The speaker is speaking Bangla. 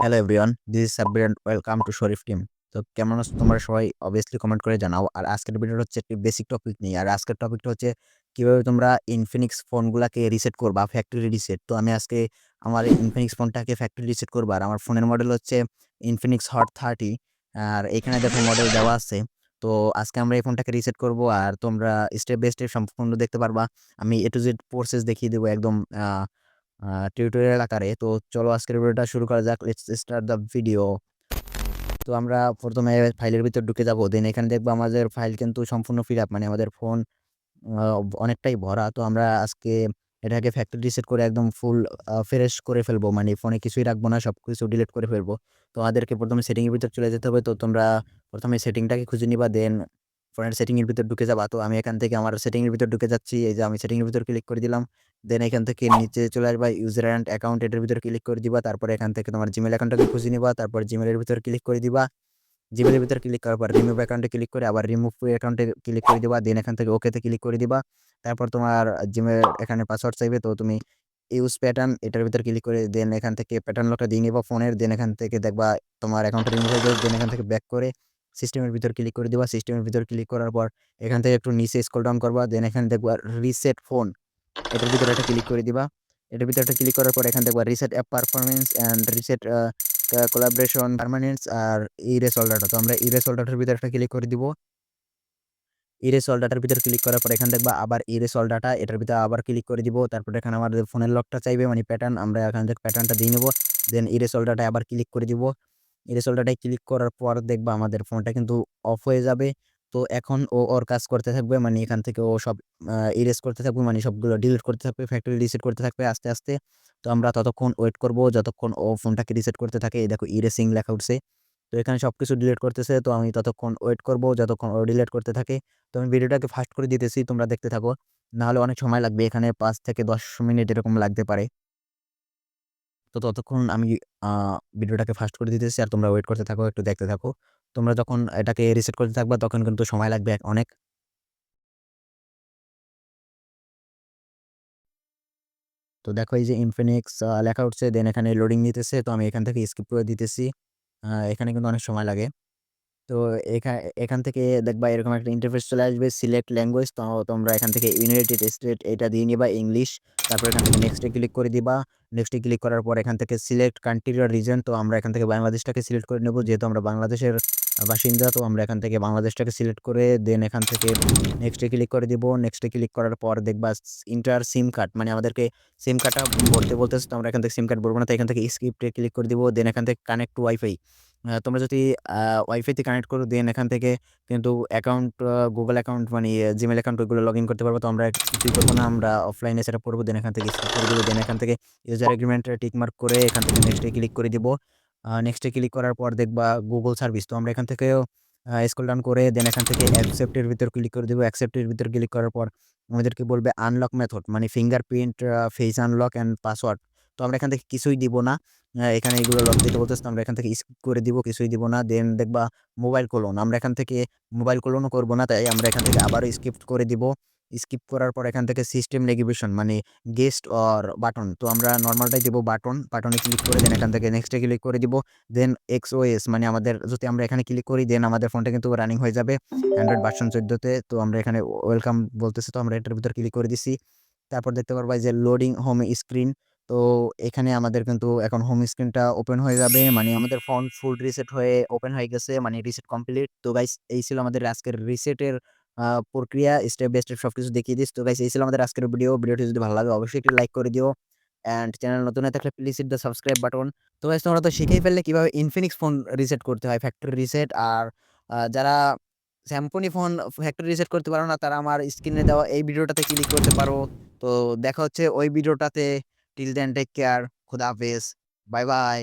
Hello everyone this is and welcome to Sharif team তো কেমন আছো তোমরা সবাই? অবভিয়াসলি কমেন্ট করে জানাও। আর আজকের ভিডিওটা হচ্ছে একটি বেসিক টপিক নিয়ে। আর আজকের টপিকটা হচ্ছে কীভাবে তোমরা ইনফিনিক্স ফোনগুলোকে রিসেট করবা ফ্যাক্টরি রিসেট তো আমি আজকে আমার ইনফিনিক্স ফোনটাকে ফ্যাক্টরি রিসেট করব। আর আমার ফোনের মডেল হচ্ছে ইনফিনিক্স হট থার্টি আর এখানে দেখো মডেল দেওয়া আছে। তো আজকে আমরা এই ফোনটাকে রিসেট করব। আর তোমরা স্টেপ বাই স্টেপ সম্পূর্ণ দেখতে পারবা। আমি এ টু জেড প্রসেস দেখিয়ে দেবো একদম টিউটোরিয়াল আকারে। তো চলো আজকের ভিডিওটা শুরু করা যাক। লেটস স্টার্ট দ্য ভিডিও তো আমরা প্রথমে ফাইলের ভিতর ঢুকে যাব। দেন এখানে দেখব আমাদের ফাইল কিন্তু সম্পূর্ণ ফিল আপ মানে আমাদের ফোন অনেকটাই ভরা। তো আমরা আজকে এটাকে ফ্যাক্টরি রিসেট করে একদম ফুল ফ্রেশ করে ফেলব। মানে ফোনে কিছুই রাখব না সব কিছু ডিলিট করে ফেলব। তো আমাদেরকে প্রথমে সেটিংয়ের ভিতর চলে যেতে হবে। তো তোমরা প্রথমে সেটিংটাকে খুঁজে নিবা। দেন ফোনের সেটিংয়ের ভিতর ঢুকে যাবা। তো আমি এখান থেকে আমার সেটিংয়ের ভিতর ঢুকে যাচ্ছি। এই যে আমি সেটিংয়ের ভিতর ক্লিক করে দিলাম। দেন এখান থেকে নিচে চলে আসবা ইউজার অ্যান্ড অ্যাকাউন্ট এটার ভিতর ক্লিক করে দিবা। তারপর এখান থেকে তোমার জিমেল অ্যাকাউন্টটাকে খুঁজে নিবা। তারপর জিমেলের ভিতর ক্লিক করে দিবা। জিমেলের ভিতর ক্লিক করার পর রিমুভ অ্যাকাউন্টে ক্লিক করে আবার রিমুভ অ্যাকাউন্টে ক্লিক করে দিবা। দেন এখান থেকে ওকেতে ক্লিক করে দিবা। তারপর তোমার জিমেল এখানে পাসওয়ার্ড চাইবে। তো তুমি ইউজ প্যাটার্ন এটার ভিতর ক্লিক করে দেন এখান থেকে প্যাটার্ন লকটা দিয়ে নিবা ফোনের দেন এখান থেকে দেখবা তোমার অ্যাকাউন্টটা রিমুভ হয়ে যাবে দেন এখান থেকে ব্যাক করে সিস্টেমের ভিতর ক্লিক করে দিবা। সিস্টেমের ভিতর ক্লিক করার পর এখান থেকে একটু নিচে স্ক্রল ডাউন করবা দেন এখানে দেখবা রিসেট ফোন এটার ভিতরে একটা ক্লিক করে দিবা। এটার ভিতরে একটা ক্লিক করার পর এখান দেখবা reset app performance and reset collaboration permanents R erase all data তো আমরা ইরেস অল ডাটার ভিতরে একটা ক্লিক করে দিব। ইরেস অল ডাটার ভিতর ক্লিক করার পর এখানে দেখবা আবার ইরেস অল ডাটা এটার ভিতরে আবার ক্লিক করে দিব। তারপর এখানে আমাদের ফোনের লকটা চাইবে মানে প্যাটার্ন আমরা এখান থেকে প্যাটার্নটা দিয়ে নেব। দেন ইরেস অল ডাটায় আবার ক্লিক করে দিব। ডাটায় ক্লিক করার পর দেখবা আমাদের ফোনটা কিন্তু অফ হয়ে যাবে। তো এখন ও ওর কাজ করতে থাকবে মানে এখান থেকে ও সব ইরেজ করতে থাকবে মানে সবগুলো ডিলিট করতে থাকবে ফ্যাক্টরি রিসেট করতে থাকবে আস্তে আস্তে। তো আমরা ততক্ষণ ওয়েট করব যতক্ষণ ও ফোনটাকে রিসেট করতে থাকে। এই দেখো ইরেসিং লেখা উঠছে। তো এখানে সব কিছু ডিলিট করতেছে, তো আমি ততক্ষণ ওয়েট করব যতক্ষণ ও ডিলিট করতে থাকে। তো আমি ভিডিওটাকে ফাস্ট করে দিতেছি, তোমরা দেখতে থাকো। নাহলে অনেক সময় লাগবে, এখানে পাঁচ থেকে দশ মিনিট এরকম লাগতে পারে। তো ততক্ষণ আমি ভিডিওটাকে ফাস্ট করে দিতেছি আর তোমরা ওয়েট করতে থাকো, একটু দেখতে থাকো। তোমরা যখন এটাকে রিসেট করতে থাকবা, তখন কিন্তু সময় লাগবে অনেক। তো দেখো এই যে ইনফিনিক্স লেখা উঠছে দেন এখানে লোডিং নিতেছে, তো আমি এখান থেকে স্কিপ করে দিতেছি। এখানে কিন্তু অনেক সময় লাগে। তো এখানে এখান থেকে দেখবা এরকম একটা ইন্টারফেস চলে আসবে সিলেক্ট ল্যাঙ্গুয়েজ তো তোমরা এখান থেকে ইউনাইটেড স্টেট এটা দিয়ে নিবা ইংলিশ তারপর এখান থেকে নেক্সটে ক্লিক করে দিবা নেক্সটে ক্লিক করার পর এখান থেকে সিলেক্ট কান্ট্রি আর রিজন তো আমরা এখান থেকে বাংলাদেশটাকে সিলেক্ট করে নেব যেহেতু আমরা বাংলাদেশের বাসিন্দা তো আমরা এখান থেকে বাংলাদেশটাকে সিলেক্ট করে দেন এখান থেকে নেক্সটে ক্লিক করে দিব নেক্সটে ক্লিক করার পর দেখবা ইন্টার সিম কার্ড মানে আমাদেরকে সিম কার্ডটা ভরতে বলতেছে তো আমরা এখান থেকে সিম কার্ড ভরবো না তো এখান থেকে স্ক্রিপ্টে ক্লিক করে দিব দেন এখান থেকে কানেক্ট টু ওয়াইফাই তোমরা যদি ওয়াইফাইতে কানেক্ট করো দেন এখান থেকে কিন্তু অ্যাকাউন্ট গুগল অ্যাকাউন্ট মানে জিমেল অ্যাকাউন্ট ওইগুলো লগ ইন করতে পারব। তো আমরা কিছুই করব না, আমরা অফলাইনে সেটা করব দেন এখান থেকে করে দেবো। দেন এখান থেকে ইউজার এগ্রিমেন্টে টিক মার্ক করে এখান থেকে নেক্সটে ক্লিক করে দিব। নেক্সটে ক্লিক করার পর দেখবা গুগল সার্ভিস তো আমরা এখান থেকেও স্কুল ডাউন করে দেন এখান থেকে অ্যাকসেপ্টের ভিতর ক্লিক করে দেবো। অ্যাকসেপ্টের ভিতর ক্লিক করার পর আমাদেরকে বলবে আনলক মেথড মানে fingerprint face unlock and password তো আমরা এখান থেকে কিছুই দিব না। এখানে এগুলো লক দিতে বলতেছে, আমরা এখান থেকে স্কিপ করে দিব, কিছুই দিব না। দেন দেখবা মোবাইল কোলন আমরা এখান থেকে মোবাইল কোলনও করব না, তাই আমরা এখান থেকে আবারও স্কিপ করে দিব। স্কিপ করার পর এখান থেকে সিস্টেম নেগিভেশন মানে গেস্ট অর বাটন তো আমরা নর্মালটাই দিব বাটন বাটনে ক্লিক করে দেন এখান থেকে নেক্সটে ক্লিক করে দিব। দেন এক্স ওএস মানে আমাদের, যদি আমরা এখানে ক্লিক করি দেন আমাদের ফোনটা কিন্তু রানিং হয়ে যাবে অ্যান্ড্রয়েড ভার্সন চোদ্দোতে, তো আমরা এখানে ওয়েলকাম বলতেছি, তো আমরা এটার ভিতর ক্লিক করে দিছি। তারপর দেখতে পারবা যে লোডিং হোম স্ক্রিন তো এখানে আমাদের কিন্তু এখন হোম স্ক্রিনটা ওপেন হয়ে যাবে। মানে আমাদের ফোন ফুল রিসেট হয়ে ওপেন হয়ে গেছে মানে রিসেট কমপ্লিট তো গাইস এই ছিল আমাদের আজকের রিসেটের প্রক্রিয়া। স্টেপ বাই স্টেপ সবকিছু দেখিয়ে দিস। তো গাইস এই ছিল আমাদের আজকের ভিডিও ভিডিওটি যদি ভালো লাগে, অবশ্যই একটু লাইক করে দিও। অ্যান্ড চ্যানেল নতুন হয়ে থাকলে please hit the subscribe button তো গাইস তোমরা তো শিখেই ফেললে কীভাবে ইনফিনিক্স ফোন রিসেট করতে হয় ফ্যাক্টরি রিসেট আর যারা স্যামসনি ফোন ফ্যাক্টরি রিসেট করতে পারো না, তারা আমার স্ক্রিনে দেওয়া এই ভিডিওটাতে ক্লিক করতে পারো। তো দেখা হচ্ছে ওই ভিডিওটাতে টিল দেন টেক কেয়ার খুদা হাফেজ বাই বাই